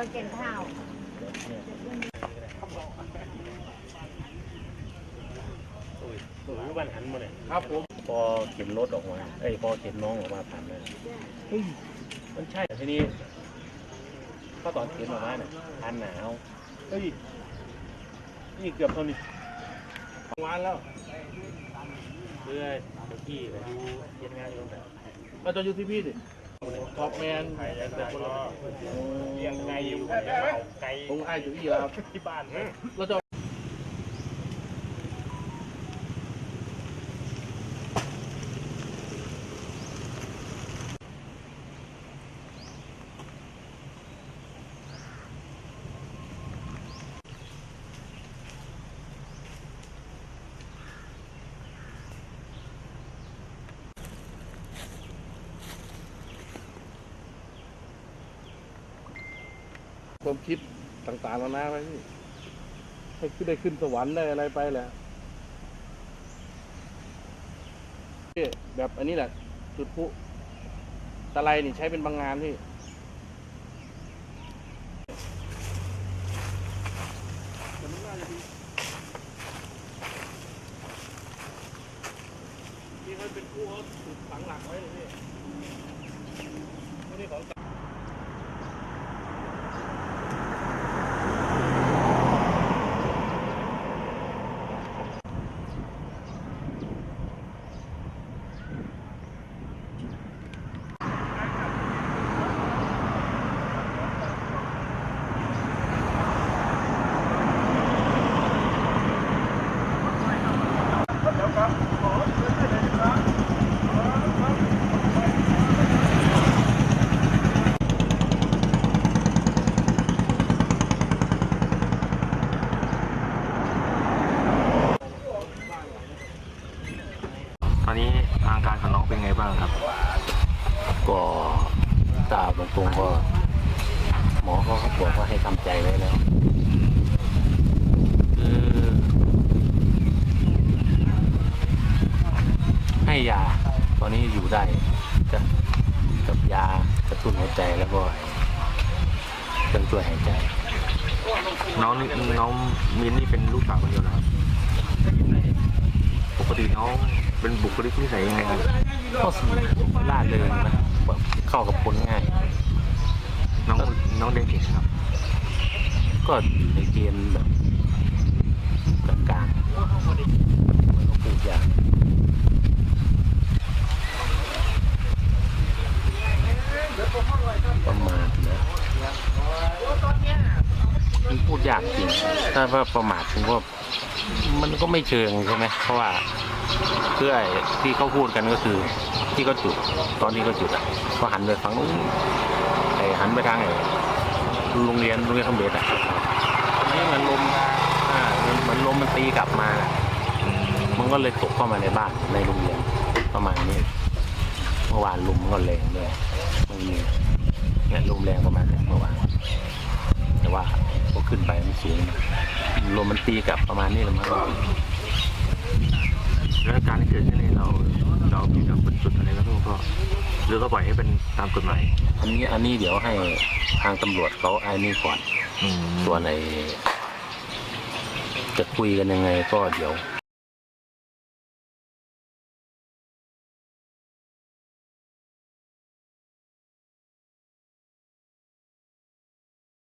เราเก็บข้าวตัวนี้บ้านหันมาเนี่ยครับผมพอเข็นรถออกมาเอ้ยพอเข็นน้องออกมาผ่านมาเฮ้ยมันใช่ทีนี้ก็ตอนเข็นออกมาเนี่ยทานหนาวเฮ้ยนี่เกือบเท่านี้วานแล้วเพื่อเจ้าที่ไปดูเย็นงานอยู่แบบมาจนอยู่ที่พี่ดิ ท็อปแมนแต่คนละเลี้ยงไก่อยู่ไก่ผมไอ้จุ๋ยครับที่บ้านเราจะ ความคิดต่างๆนานาไปพี่ให้ขึ้นได้ขึ้นสวรรค์ได้อะไรไปแหละพี่แบบอันนี้แหละ จุดพลุตะไลนี่ใช้เป็นบางงานพี่ที่เขาเป็นคู่เขาถูกฝังหลักไว้เลยพี่ไม่ได้ของ ตอนนี้อาการของน้องเป็นไง บ้างครับ ก็ตาตรงๆก็หมอเขาก็บอกว่าให้ทำใจไว้แล้วคือให้ยา ตอนนี้อยู่ได้กับกับยากระตุ้นหัวใจแล้วก็เครื่องช่วยหายใจ น้องนี่น้องมินนี่เป็นลูกสาวคนเดียวนะครับ ปกติน้องเป็นบุคลิกนิสัยยังไงครับ ก็สล่าเริงนะแบบเข้ากับคนง่าย น้องน้องเด็กเก่งครับ ก็ในเกณฑ์แบบกลางๆมันก็พูดยากประมาทนะมันพูดยากจริง ถ้าว่าประมาทผมว่ามันก็ไม่เชิงใช่ไหมเพราะว่าเพื่อที่เขาพูดกันก็คือ ที่เขาจุด ตอนที่เขาจุดอะก็หันไปฝั่งนู้นไอ้หันไปทางไอ้โรงเรียนโรงเรียนคำเบสอะนี่มันลมอ่ามันมันลมมันตีกลับมา มันก็เลยตกเข้ามาในบ้านในโรงเรียนประมาณนี้เมื่อวานลมมันก็แรงด้วยมันมีเนี่ยลมแรงประมาณนี้เมื่อวานแต่ว่าพอขึ้นไปมันสูงลมมันตีกลับประมาณนี้เลยมั้ง แล้วอาการที่เกิดขึ้นนี่เราเรามีแบบจุดอะไรก็ต้องก็หรือก็ปล่อยให้เป็นตามกฎหมายอันนี้อันนี้เดี๋ยวให้ทางตำรวจเขาไอ้นี่ก่อนอืมส่วนในจะคุยกันยังไงก็เดี๋ยว